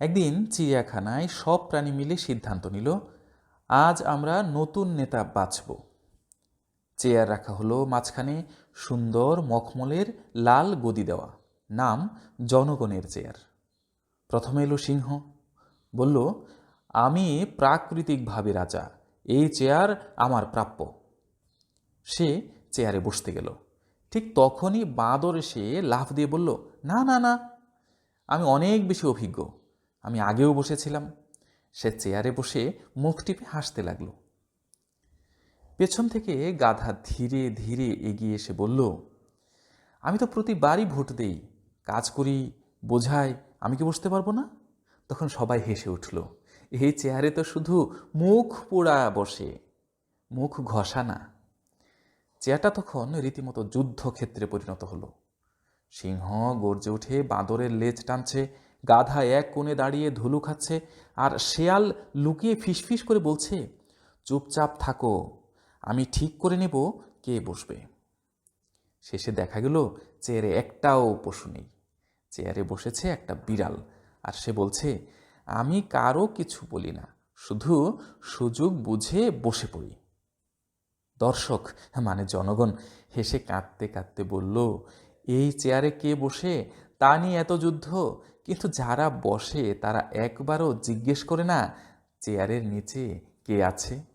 একদিন চিড়িয়াখানায় সব প্রাণী মিলে সিদ্ধান্ত নিল, আজ আমরা নতুন নেতা বাছব। চেয়ার রাখা হলো মাঝখানে সুন্দর মখমলের লাল গদি দেওয়া, নাম জনগণের চেয়ার। প্রথমে এলো সিংহ, বলল, আমি প্রাকৃতিকভাবে রাজা, এই চেয়ার আমার প্রাপ্য। সে চেয়ারে বসতে গেল। ঠিক তখনই বাঁদর এসে লাফ দিয়ে বলল, না না না, আমি অনেক বেশি অভিজ্ঞ। আমি আগেও বসেছিলাম। সে চেয়ারে বসে মুখ টিপে হাসতে লাগল। পেছন থেকে গাধা ধীরে ধীরে এগিয়ে এসে বলল, আমি তো প্রতিবারই ভোট দেই। কাজ করি, বোঝাই, আমি কি বসতে পারব না? তখন সবাই হেসে উঠল এই চেয়ারে তো শুধু মুখ পোড়া বসে, মুখ ঘষা না চেয়ারটা তখন রীতিমতো যুদ্ধক্ষেত্রে পরিণত হলো। সিংহ গর্জে উঠে বাঁদরের লেজ টানছে গাধা এক কোণে দাঁড়িয়ে ধুলু খাচ্ছে আর শেয়াল লুকিয়ে ফিসফিস করে বলছে, চুপচাপ থাকো, আমি ঠিক করে নেব কে বসবে। শেষে দেখা গেল চেয়ারে একটাও পশু নেই। চেয়ারে বসেছে একটা বিড়াল আর সে বলছে, আমি কারও কিছু বলি না, শুধু সুযোগ বুঝে বসে পড়ি। দর্শক মানে জনগণ হেসে কাঁদতে কাঁদতে বলল, এই চেয়ারে কে বসে তা নিয়ে এত যুদ্ধ? কিন্তু যারা বসে তারা একবারও জিজ্ঞেস করে না, চেয়ারের নিচে কে আছে?